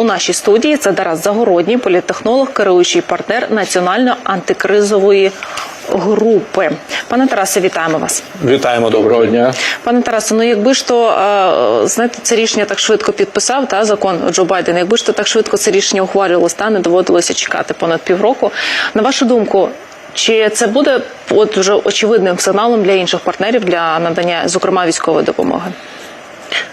у нашій студії це Тарас Загородній, політтехнолог, керуючий партнер національної антикризової групи. Пане Тарасе, вітаємо вас. Вітаємо доброго дня. Пане Тарасе, ну якби ж то е, знаєте, це рішення так швидко підписав, та закон Джо Байден. Якби ж то так швидко це рішення ухвалювалося, та не доводилося чекати понад півроку. На вашу думку, чи це буде от вже очевидним сигналом для інших партнерів для надання, зокрема, військової допомоги?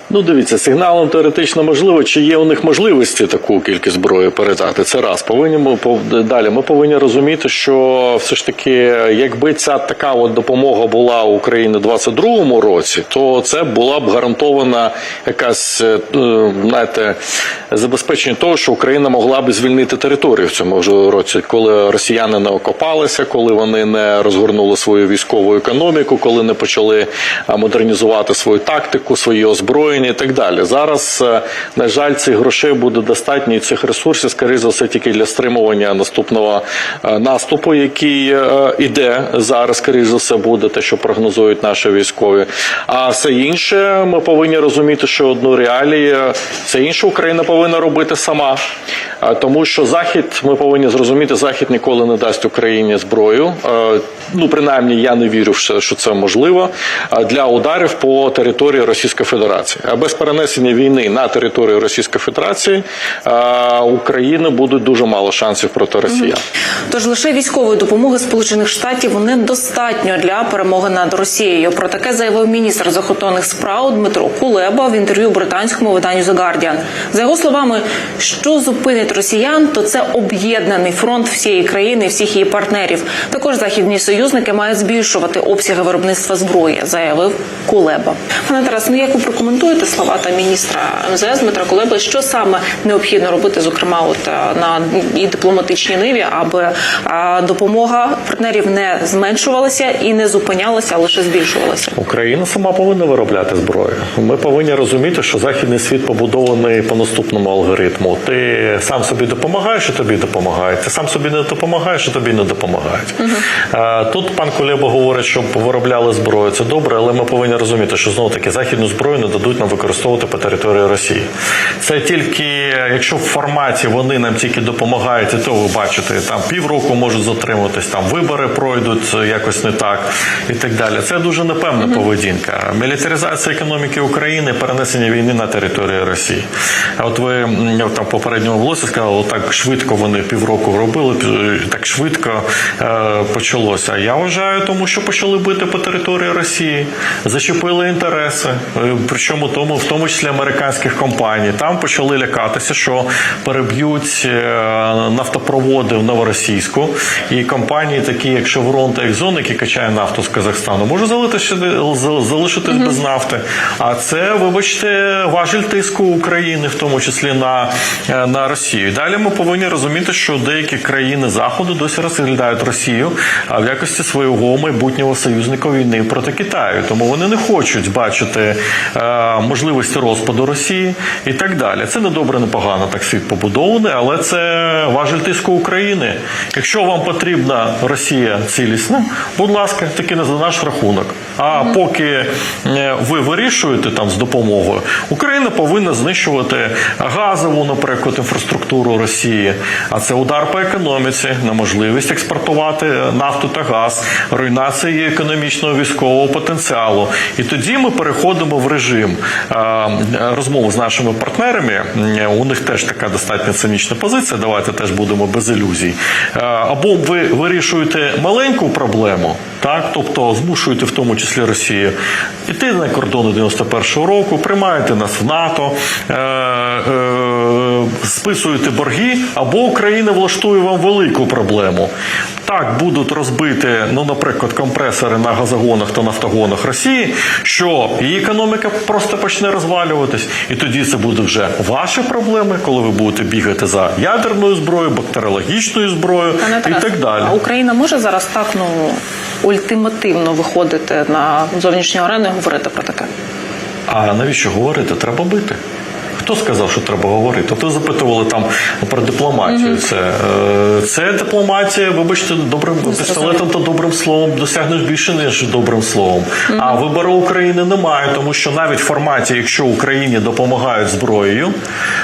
Ну, дивіться, сигналом теоретично можливо, чи є у них можливості таку кількість зброї передати. Це раз. Повинні ми далі. Ми повинні розуміти, що все ж таки, якби ця така от допомога була Україні у 22-му році, то це була б гарантована якась е, знаєте, забезпечення того, що Україна могла б звільнити територію в цьому ж році, коли росіяни не окопалися, коли вони не розгорнули свою військову економіку, коли не почали модернізувати свою тактику, свої озброєння і так далі. Зараз, е, на жаль, цих грошей буде достатньо і цих ресурсів, скоріше за все, тільки для стримування наступного е, наступу, який е, іде зараз, скоріше за все, буде те, що прогнозують наші військові. А все інше ми повинні розуміти, що одну реалію, все інше Україна повинна робити сама. Тому що Захід, ми повинні зрозуміти, Захід ніколи не дасть Україні зброю. Ну, принаймні, я не вірю, що це можливо для ударів по території Російської Федерації. А без перенесення війни на територію Російської Федерації України будуть дуже мало шансів проти росіян. Тож лише військової допомоги Сполучених Штатів недостатньо для перемоги над Росією. Про таке заявив міністр закордонних справ Дмитро Кулеба в інтерв'ю британському виданню The Guardian. За його словами, що зупинить росіян, то це об'єднаний фронт всієї країни, всіх її партнерів. Також західні союзники мають збільшувати обсяги виробництва зброї, заявив Кулеба. Пане Тарас, ну як ви прокоментуєте слова та міністра МЗС Дмитра Кулеби? Що саме необхідно робити, зокрема, от е, на і дипломатичній ниві, аби е, допомога партнерів не зменшувалася і не зупинялася, а лише збільшувалася? Україна сама повинна виробляти зброю. Ми повинні розуміти, що західний світ побудований по наступному алгоритму. Ти сам собі допомагаєш, і тобі допомагають. Ти сам собі не допомагаєш, і тобі не допомагають. Е, Тут пан Кулеба говорить, щоб виробляли зброю. Це добре, але ми повинні розуміти, що знову таки західну зброю не дадуть нам використовувати по території Росії. Це тільки якщо в форматі вони нам тільки допомагають, і то ви бачите, там півроку можуть затриматись, там вибори пройдуть якось не так і так далі. Це дуже непевна поведінка. Мілітаризація економіки України, перенесення війни на територію Росії. А от ви там в попередньому влосі сказали, так швидко вони півроку робили, так швидко е, почалося. Я вважаю, тому що почали бити по території Росії, зачепили інтереси, е, причому тому, в тому числі американських компаній. Там почали лякатися, що переб'ють е, нафтопроводи в Новоросійську, і компанії, такі як Chevron та Exxon, які качає нафту з Казахстану, можуть залишитися залишитись без нафти. А це, вибачте, важіль тиску України, в тому числі на, е, на Росію. Далі ми повинні розуміти, що деякі країни Заходу досі розглядають Росію в якості свого майбутнього союзника війни проти Китаю. Тому вони не хочуть бачити е, можливості розпаду Росії і так далі. Це не добре, не погано, так світ побудований, але це важель тиску України. Якщо вам потрібна Росія цілісна, будь ласка, таки не за наш рахунок. А поки е, ви вирішуєте там з допомогою, Україна повинна знищувати газову, наприклад, інфраструктуру Росії. А це удар по економіці, на можливість експортувати нафту та газ, руйнація її економічного військового потенціалу. І тоді ми переходимо в режим розмови з нашими партнерами. У них теж така достатньо цинічна позиція. Давайте теж будемо без ілюзій. Або ви вирішуєте маленьку проблему, так тобто змушуєте в тому числі Росію іти на кордони 91-го року, приймаєте нас в НАТО, е, е, списуєте борги, або Україна влаштує вам велику проблему. Так будуть розбити, ну, наприклад, компресори на газогонах та нафтогонах Росії, що її економіка просто почне розвалюватись, і тоді це буде вже ваші проблеми, коли ви будете бігати за ядерною зброєю, бактеріологічною зброєю і так далі. А Україна може зараз так ну ультимативно виходити на зовнішню арену і говорити про таке? А навіщо говорити? Треба бити. Хто сказав, що треба говорити? Ви запитували там про дипломатію. Це, е, це дипломатія, вибачте, добрим пістолетом та добрим словом досягнеш більше, ніж добрим словом. А вибору України немає, тому що навіть в форматі, якщо Україні допомагають зброєю,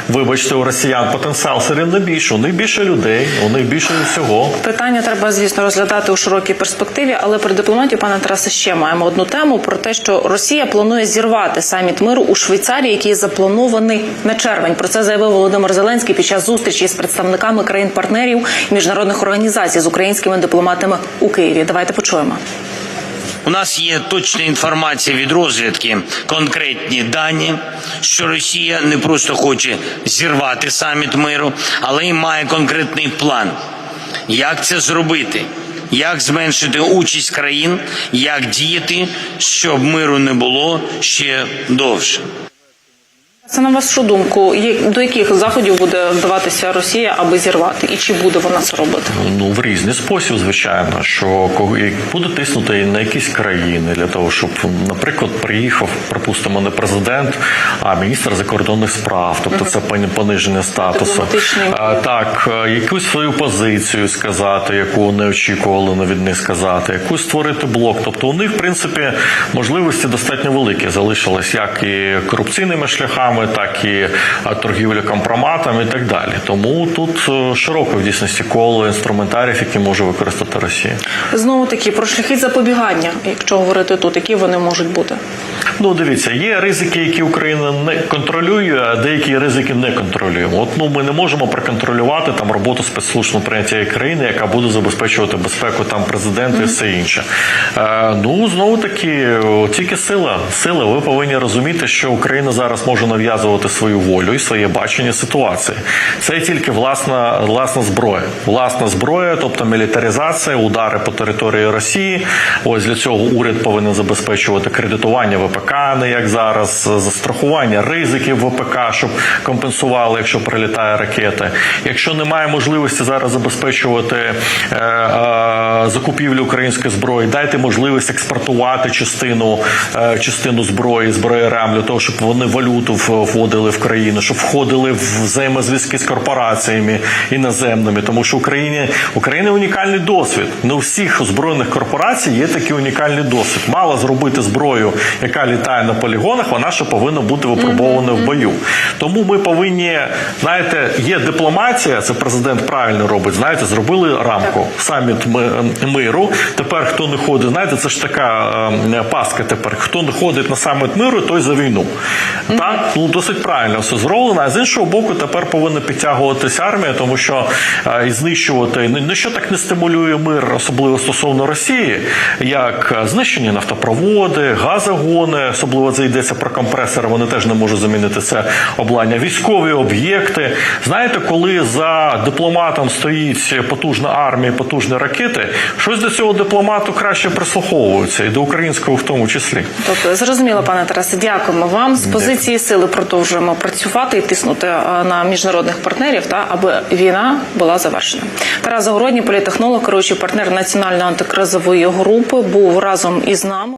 вибачте, у росіян потенціал все рівно більше. У них більше людей, у них більше всього. Питання треба, звісно, розглядати у широкій перспективі, але про дипломатію, пане Тарасе, ще маємо одну тему про те, що Росія планує зірвати саміт миру у Швейцарії, який запланований на червень. Про це заявив Володимир Зеленський під час зустрічі з представниками країн-партнерів і міжнародних організацій з українськими дипломатами у Києві. Давайте почуємо. У нас є точна інформація від розвідки, конкретні дані, що Росія не просто хоче зірвати саміт миру, але й має конкретний план, як це зробити, як зменшити участь країн, як діяти, щоб миру не було ще довше. Це на вашу думку, до яких заходів буде вдаватися Росія, аби зірвати, і чи буде вона це робити? Ну, в різний спосіб, звичайно, що буде тиснути на якісь країни для того, щоб, наприклад, приїхав, припустимо, не президент, а міністр закордонних справ, тобто це пониження статусу. Так, е, якусь свою позицію сказати, яку не очікували на від них сказати, якусь створити блок. Тобто у них, в принципі, можливості достатньо великі залишились, як і корупційними шляхами, так і торгівлю компроматами і так далі. Тому тут широко широке в дійсності коло інструментарів, які може використати Росія. Знову таки про шляхи запобігання, якщо говорити тут, які вони можуть бути. Ну, дивіться, є ризики, які Україна не контролює, а деякі ризики не контролюємо. От ну ми не можемо проконтролювати там роботу спецслужб цієї країни, яка буде забезпечувати безпеку там президента і все інше. Е, ну знову таки, тільки сила. Сила. Ви повинні розуміти, що Україна зараз може нав'язувати свою волю і своє бачення ситуації. Це тільки власна власна зброя. Власна зброя, тобто мілітаризація, удари по території Росії. Ось для цього уряд повинен забезпечувати кредитування ВПК, не як зараз, застрахування ризиків ВПК, щоб компенсували, якщо прилітає ракета. Якщо немає можливості зараз забезпечувати е, закупівлю української зброї, дайте можливість експортувати частину, е, частину зброї зброєрам для того, щоб вони валюту вводили в країну, щоб входили в взаємозв'язки з корпораціями іноземними, тому що Україні Україна унікальний досвід. Не у всіх збройних корпорацій є такий унікальний досвід. Мало зробити зброю, яка літає на полігонах, вона ще повинна бути випробована в бою. Тому ми повинні, знаєте, є дипломатія, це президент правильно робить. Знаєте, зробили рамку саміт ми- миру. Тепер хто не ходить, знаєте, це ж така е, паска. Тепер хто не ходить на саміт миру, той за війну. Так, ну досить правильно все зроблено. А з іншого боку, тепер повинна підтягуватися армія, тому що е, і знищувати ну, ніщо так не стимулює мир, особливо стосовно Росії, як е, знищені нафтопроводи, газогони, особливо це йдеться про компресори. Вони теж не можуть замінити це обладнання. Військові об'єкти. Знаєте, коли за дипломатом стоїть потужна армія, потужні ракети, щось до цього дипломату краще прислуховуються, і до українського в тому числі. Тобто, зрозуміло, пане Тарасе, дякуємо вам. З позиції сили продовжуємо працювати і тиснути е, на міжнародних партнерів, та аби війна була завершена. Тарас Загородній, політехнолог, керуючий партнер національної антикризової групи, був разом із нами.